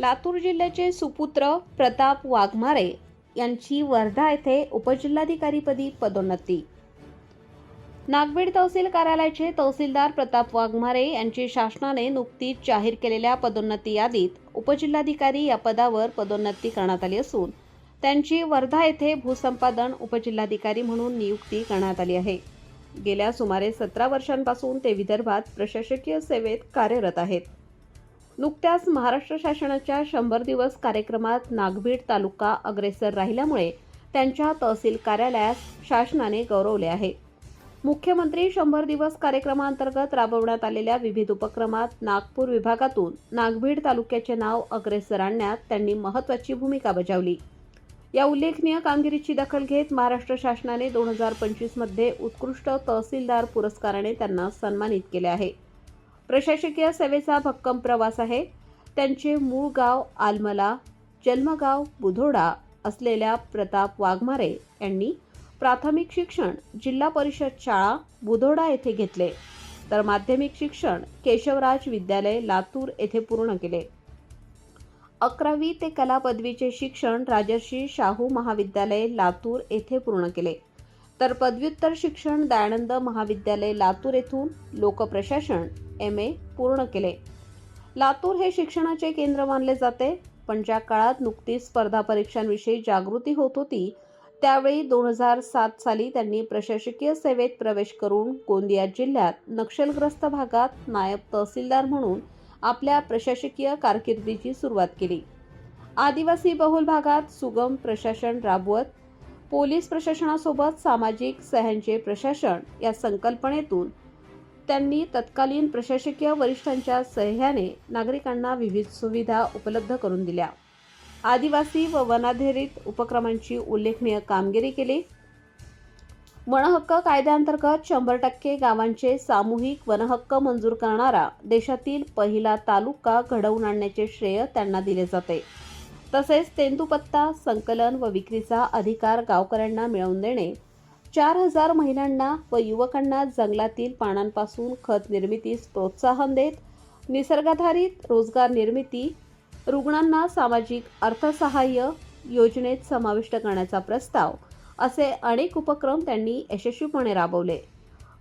लातूर जिल्ह्याचे सुपुत्र प्रताप वाघमारे यांची वर्धा येथे उपजिल्हाधिकारीपदी पदोन्नती. नागभीड तहसील कार्यालयाचे तहसीलदार प्रताप वाघमारे यांची शासनाने नुकतीच जाहीर केलेल्या पदोन्नती यादीत उपजिल्हाधिकारी या पदावर पदोन्नती करण्यात आली असून त्यांची वर्धा येथे भूसंपादन उपजिल्हाधिकारी म्हणून नियुक्ती करण्यात आली आहे. गेल्या सुमारे सतरा वर्षांपासून ते विदर्भात प्रशासकीय सेवेत कार्यरत आहेत. नुकत्याच महाराष्ट्र शासनाच्या शंभर दिवस कार्यक्रमात नागभीड तालुका अग्रेसर राहिल्यामुळे त्यांच्या तहसील कार्यालयास शासनाने गौरवले आहे. मुख्यमंत्री शंभर दिवस कार्यक्रमांतर्गत राबवण्यात आलेल्या विविध उपक्रमात नागपूर विभागातून नागभीड तालुक्याचे नाव अग्रेसर आणण्यात त्यांनी महत्त्वाची भूमिका बजावली. या उल्लेखनीय कामगिरीची दखल घेत महाराष्ट्र शासनाने दोन हजार पंचवीसमध्ये उत्कृष्ट तहसीलदार पुरस्काराने त्यांना सन्मानित केले आहे. प्रशासकीय सेवेचा भक्कम प्रवास आहे. त्यांचे मूळ गाव आलमला जन्मगाव बुधोडा असलेल्या प्रताप वाघमारे यांनी प्राथमिक शिक्षण जिल्हा परिषद शाळा बुधोडा येथे घेतले. तर माध्यमिक शिक्षण केशवराज विद्यालय लातूर येथे पूर्ण केले. अकरावी ते कला पदवीचे शिक्षण राजर्षी शाहू महाविद्यालय लातूर येथे पूर्ण केले. तर पदव्युत्तर शिक्षण दयानंद महाविद्यालय लातूर येथून लोकप्रशासन एम ए पूर्ण केले. लातूर हे शिक्षणाचे केंद्र मानले जाते पण ज्या काळात नुकतीच स्पर्धा परीक्षांविषयी जागृती होत होती त्यावेळी दोन हजार सात साली त्यांनी प्रशासकीय सेवेत प्रवेश करून गोंदिया जिल्ह्यात नक्षलग्रस्त भागात नायब तहसीलदार म्हणून आपल्या प्रशासकीय कारकिर्दीची सुरुवात केली. आदिवासी बहुल भागात सुगम प्रशासन राबवत पोलीस प्रशासनासोबत सामाजिक सह्यांचे प्रशासन या संकल्पनेतून त्यांनी तत्कालीन प्रशासकीय वरिष्ठांच्या सह्याने नागरिकांना विविध सुविधा उपलब्ध करून दिल्या. आदिवासी व वनाधारित उपक्रमांची उल्लेखनीय कामगिरी केली. वनहक्क कायद्याअंतर्गत शंभर टक्के गावांचे सामूहिक वनहक्क मंजूर करणारा देशातील पहिला तालुका घडवून आणण्याचे श्रेय त्यांना दिले जाते. तसेच तेंदुपत्ता संकलन व विक्रीचा अधिकार गावकऱ्यांना मिळवून देणे चार हजार महिलांना व युवकांना जंगलातील पानांपासून खत निर्मितीस प्रोत्साहन देत निसर्गाधारित रोजगार निर्मिती रुग्णांना सामाजिक अर्थसहाय्य योजनेत समाविष्ट करण्याचा प्रस्ताव असे अनेक उपक्रम त्यांनी यशस्वीपणे राबवले.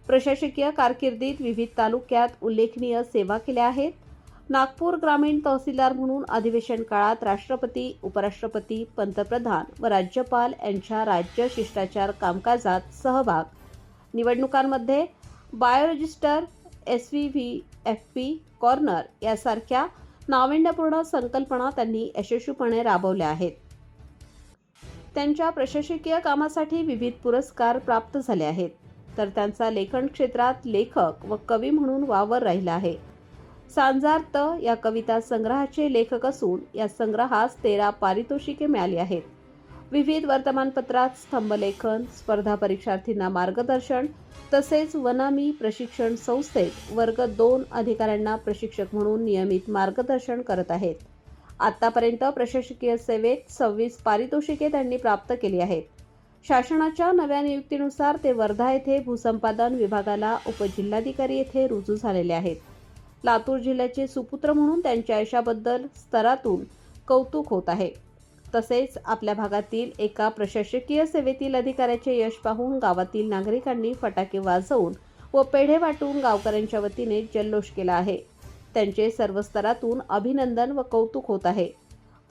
प्रशासकीय कारकिर्दीत विविध तालुक्यात उल्लेखनीय सेवा केल्या आहेत. नागपूर ग्रामीण तहसीलदार म्हणून अधिवेशन काळात राष्ट्रपती उपराष्ट्रपती पंतप्रधान व राज्यपाल यांच्या राज्य शिष्टाचार कामकाजात सहभाग. निवडणुकांमध्ये बायोरजिस्टर S V V F P corner यासारख्या नाविन्यपूर्ण संकल्पना त्यांनी यशस्वीपणे राबवल्या आहेत. त्यांच्या प्रशासकीय कामासाठी विविध पुरस्कार प्राप्त झाले आहेत. तर त्यांचा लेखन क्षेत्रात लेखक व कवी म्हणून वावर राहिला आहे. सांजार्थ या कविता संग्रहाचे लेखक असून या संग्रहास तेरा पारितोषिके मिळाली आहेत. विविध वर्तमानपत्रात स्तंभलेखन स्पर्धा परीक्षार्थींना मार्गदर्शन तसेच वनामी प्रशिक्षण संस्थेत वर्ग दोन अधिकाऱ्यांना प्रशिक्षक म्हणून नियमित मार्गदर्शन करत आहेत. आतापर्यंत प्रशासकीय सेवेत सव्वीस पारितोषिके त्यांनी प्राप्त केली आहेत. शासनाच्या नव्या नियुक्तीनुसार ते वर्धा येथे भूसंपादन विभागाला उपजिल्हाधिकारी येथे रुजू झालेले आहेत. लातूर जिल्ह्याचे सुपुत्र म्हणून त्यांच्या यशाबद्दल स्तरातून कौतुक होत आहे. तसेच आपल्या भागातील एका प्रशासकीय सेवेतील अधिकाऱ्याचे यश पाहून गावातील नागरिकांनी फटाके वाजवून व पेढे वाटून गावकऱ्यांच्या वतीने जल्लोष केला आहे. त्यांचे सर्व स्तरातून अभिनंदन व कौतुक होत आहे.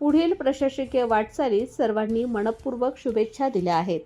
पुढील प्रशासकीय वाटचालीत सर्वांनी मनपूर्वक शुभेच्छा दिल्या आहेत.